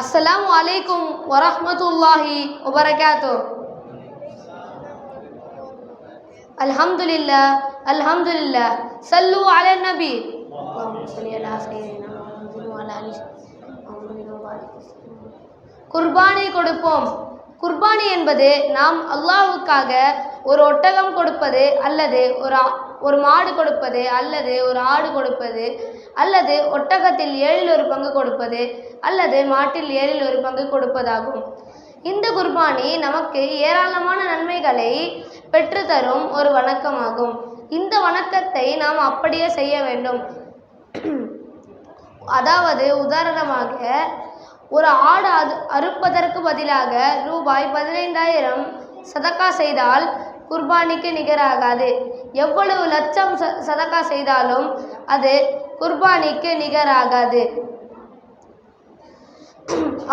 அஸ்லாம் வலைக்கும் வரமத்துல்லாஹி வபரகாத்தோ அல்ஹம்துலில்லா அல்ஹம்துலில்லா சல்லு அல நபி குர்பானி கொடுப்போம். குர்பானி என்பது நாம் அல்லாஹுக்காக ஒரு ஒட்டகம் கொடுப்பது அல்லது ஒரு ஒரு மாடு கொடுப்பது அல்லது ஒரு ஆடு கொடுப்பது அல்லது ஒட்டகத்தில் ஏழில் ஒரு பங்கு கொடுப்பது அல்லது மாட்டில் ஏழில் ஒரு பங்கு கொடுப்பதாகும். இந்த குர்பானி நமக்கு ஏராளமான நன்மைகளை பெற்றுத்தரும் ஒரு வணக்கமாகும். இந்த வணக்கத்தை நாம் அப்படியே செய்ய வேண்டும். அதாவது உதாரணமாக ஒரு ஆடு அது அறுப்பதற்கு பதிலாக ரூபாய் பதினைந்தாயிரம் சதக்கா செய்தால் குர்பானிக்கு நிகராகாது. எவ்வளவு லட்சம் ச சதக்கா செய்தாலும் அது குர்பானிக்கு நிகராகாது.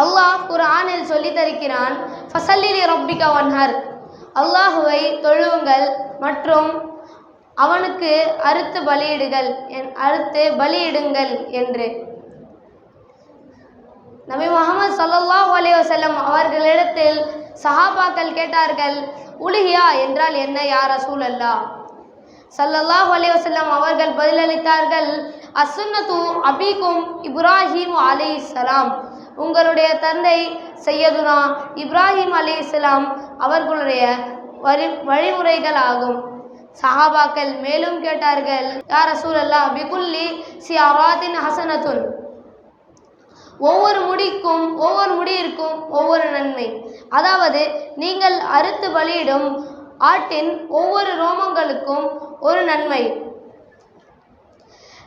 அல்லாஹ் குர்ஆனில் சொல்லி தருகிறான் ஃபசல்லிலி ரப்பிக வன்ஹர். அல்லாஹுவை தொழுவுங்கள் மற்றும் அவனுக்கு அறுத்து பலியிடுங்கள் என் அறுத்து பலியிடுங்கள் என்று. நபி முகமது சல்லாஹ் அலைஹி செல்லம் அவர்களிடத்தில் சஹாபாக்கள் கேட்டார்கள் உலகியா என்றால் என்ன அசூல் அல்லாஹ் ஸல்லல்லாஹு அலைஹி செல்லம் அவர்கள் பதிலளித்தார்கள் அசுன்னத்து அபீக்கும் இப்ராஹிம் அலைஹிஸ்ஸலாம் உங்களுடைய தந்தை செய்யதுனா இப்ராஹிம் அலி இஸ்லாம் அவர்களுடைய வழி வழிமுறைகள் ஆகும். சஹாபாக்கள் மேலும் கேட்டார்கள் யார் அசூல் அல்லா பிகுல்லி சியாராத்தின் ஹசனத்துன். ஒவ்வொரு முடிக்கும் ஒவ்வொரு முடியிற்கும் ஒவ்வொரு நன்மை. அதாவது நீங்கள் அறுத்து பலியிடும் ஆட்டின் ஒவ்வொரு ரோமங்களுக்கும் ஒரு நன்மை.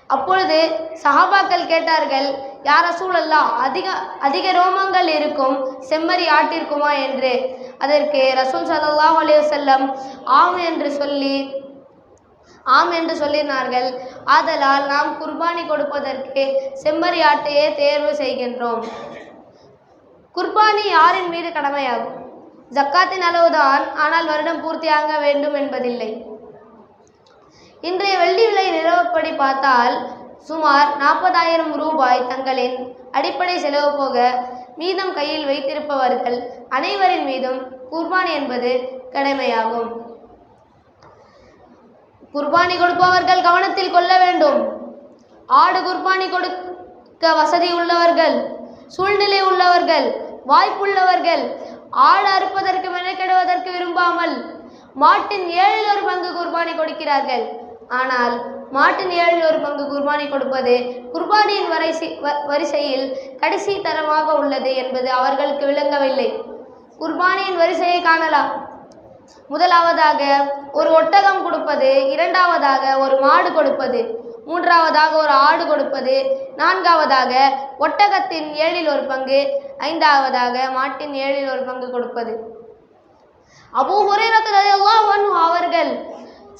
அப்பொழுது சஹாபாக்கள் கேட்டார்கள் யார சூழல்லா அதிக அதிக ரோமங்கள் இருக்கும் செம்மறி ஆட்டிற்குமா? என்று. அதற்கு ரசூல் ஸல்லல்லாஹு அலைஹி வஸல்லம் ஆம் என்று சொல்லி ஆம் என்று சொல்லினார்கள். ஆதலால் நாம் குர்பானி கொடுப்பதற்கு செம்மறியாட்டையே தேர்வு செய்கின்றோம். குர்பானி யாரின் மீது கடமையாகும்? ஜக்காத்தின் அளவுதான் ஆனால் வருடம் பூர்த்தியாக வேண்டும் என்பதில்லை. இன்றைய வெள்ளி விலை நிலவப்படி பார்த்தால் சுமார் நாற்பதாயிரம் ரூபாய் தங்களின் அடிப்படை செலவு போக மீதம் கையில் வைத்திருப்பவர்கள் அனைவரின் மீதும் குர்பானி என்பது கடமையாகும். குர்பானி கொடுப்பவர்கள் கவனத்தில் கொள்ள வேண்டும். ஆடு குர்பானி கொடுக்க வசதி உள்ளவர்கள் சூழ்நிலை உள்ளவர்கள் வாய்ப்புள்ளவர்கள் ஆடு அறுப்பதற்கு மெனக்கெடுவதற்கு விரும்பாமல் மாட்டின் ஏழில் ஒரு பங்கு குர்பானி கொடுக்கிறார்கள். ஆனால் மாட்டின் ஏழில் ஒரு பங்கு குர்பானி கொடுப்பது குர்பானியின் வரிசை வ- வரிசையில் கடைசி தரமாக உள்ளது என்பது அவர்களுக்கு விளங்கவில்லை. குர்பானியின் வரிசையை காணலாம். முதலாவதாக ஒரு ஒட்டகம் கொடுப்பது இரண்டாவதாக ஒரு மாடு கொடுப்பது மூன்றாவதாக ஒரு ஆடு கொடுப்பது நான்காவதாக ஒட்டகத்தின் ஏழில் ஒரு பங்கு ஐந்தாவதாக மாட்டின் ஏழில் ஒரு பங்கு கொடுப்பது. அபூ ஒரே அவர்கள்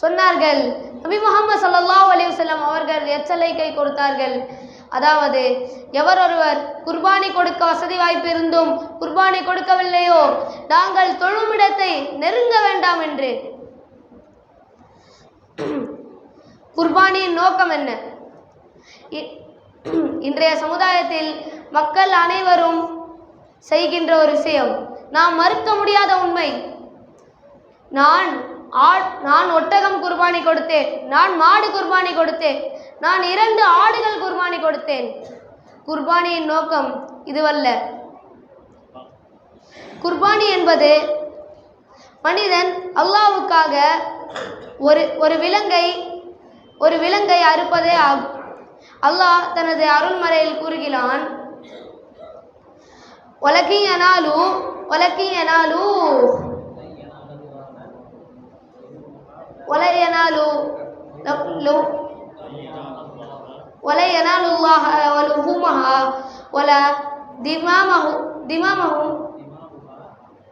சொன்னார்கள் நபி முகமது ஸல்லல்லாஹு அலி வல்லம் அவர்கள் எச்சலைக்கை கொடுத்தார்கள் அதாவது எவர் ஒருவர் குர்பானி கொடுக்க வசதி வாய்ப்பு இருந்தும் குர்பானி கொடுக்கவில்லையோ நாங்கள் தொழுமிடத்தை நெருங்க வேண்டாம் என்று. குர்பானியின் நோக்கம் என்ன? இ- இன்றைய சமுதாயத்தில் மக்கள் அனைவரும் செய்கின்ற ஒரு விஷயம் நாம் மறுக்க முடியாத உண்மை. நான் ஆட் நான் ஒட்டகம் குர்பானி கொடுத்தேன் நான் மாடு குர்பானி கொடுத்தேன் நான் இரண்டு ஆடுகள் குர்பானி கொடுத்தேன். குர்பானியின் நோக்கம் இதுவல்ல. குர்பானி என்பது மனிதன் அல்லாஹ்வுக்காக ஒரு ஒரு விலங்கை ஒரு விலங்கை அறுப்பதே ஆகும். அல்லாஹ் தனது அருள்மறையில் கூறுகிறான் ஒலக்கியனாலு ஒலக்கியனாலு ஒலையனாலு ولا ينال لو ولا ينال الله ولحومها ولا دمامه دمامهم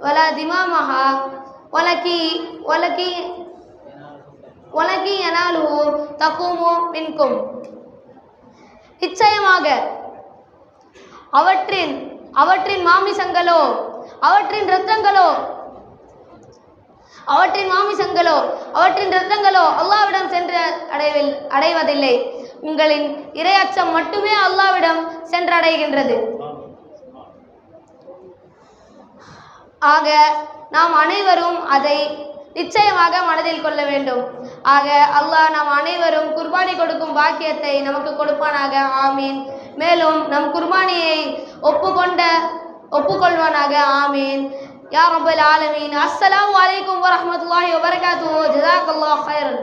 ولا دمامها ولكي ولكي ولكي يناله تقوم منكم நிச்சயமாக அவற்றின் அவற்றின் மாமிசங்களோ அவற்றின் இரத்தங்களோ அவற்றின் மாமிசங்களோ அவற்றின் இரத்தங்களோ அல்லாவிடம் சென்று அடைவில் அடைவதில்லை. உங்களின் இரையச்சம் மட்டுமே அல்லாவிடம் சென்றடைகின்றது. ஆக நாம் அனைவரும் அதை நிச்சயமாக மனதில் கொள்ள வேண்டும். ஆக அல்லாஹ் நாம் அனைவரும் குர்பானி கொடுக்கும் பாக்கியத்தை நமக்கு கொடுப்பானாக. ஆமீன். மேலும் நம் குர்பானியை ஒப்புக்கொண்ட ஒப்புக்கொள்வானாக. ஆமீன். யா ரபுல் ஆலமீன். அஸ்ஸலாமு அலைக்கும் வரஹ்மத்துல்லாஹி வபரகாத்துஹு. ஜஸாக்கல்லாஹு ஹைரன்